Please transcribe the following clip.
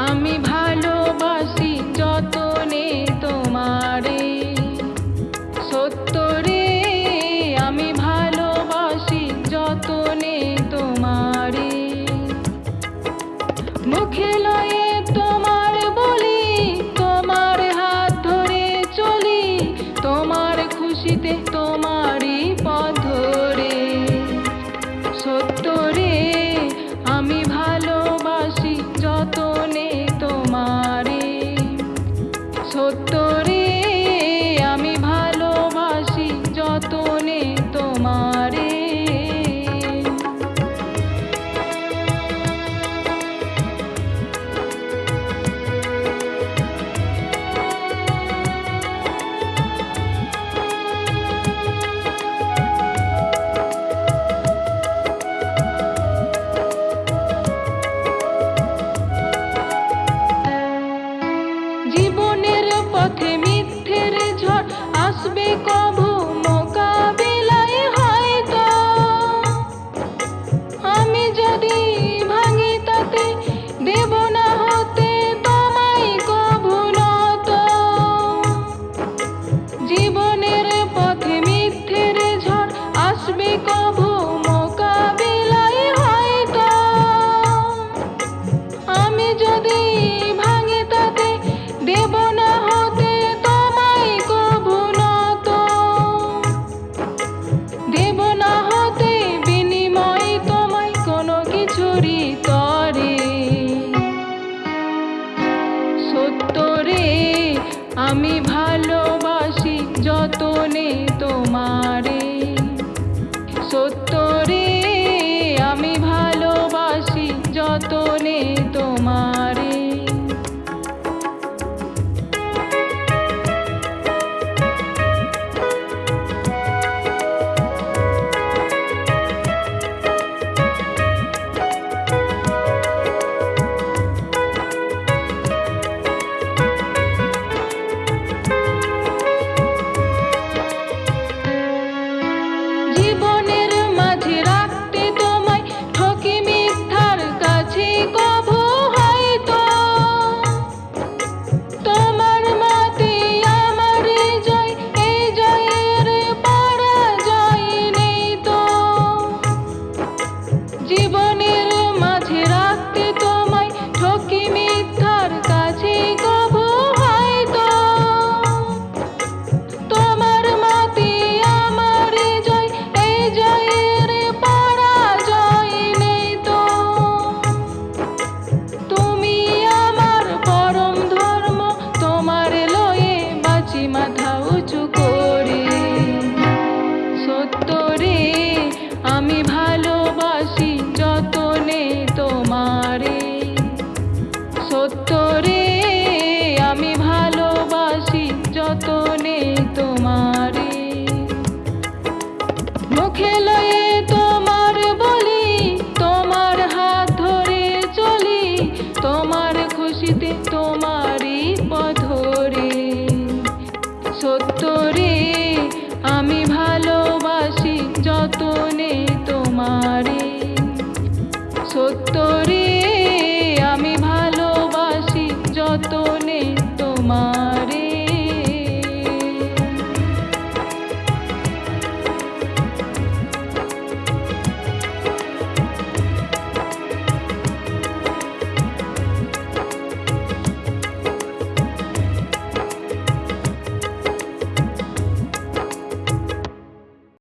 আমি ভালোবাসি যতনে তোমারে। সত্তরে ছোট্ট সত্য রে। আমি ভালোবাসি যতনে তোমার। রে আমি ভালোবাসি যতনে তোমারে। সত্য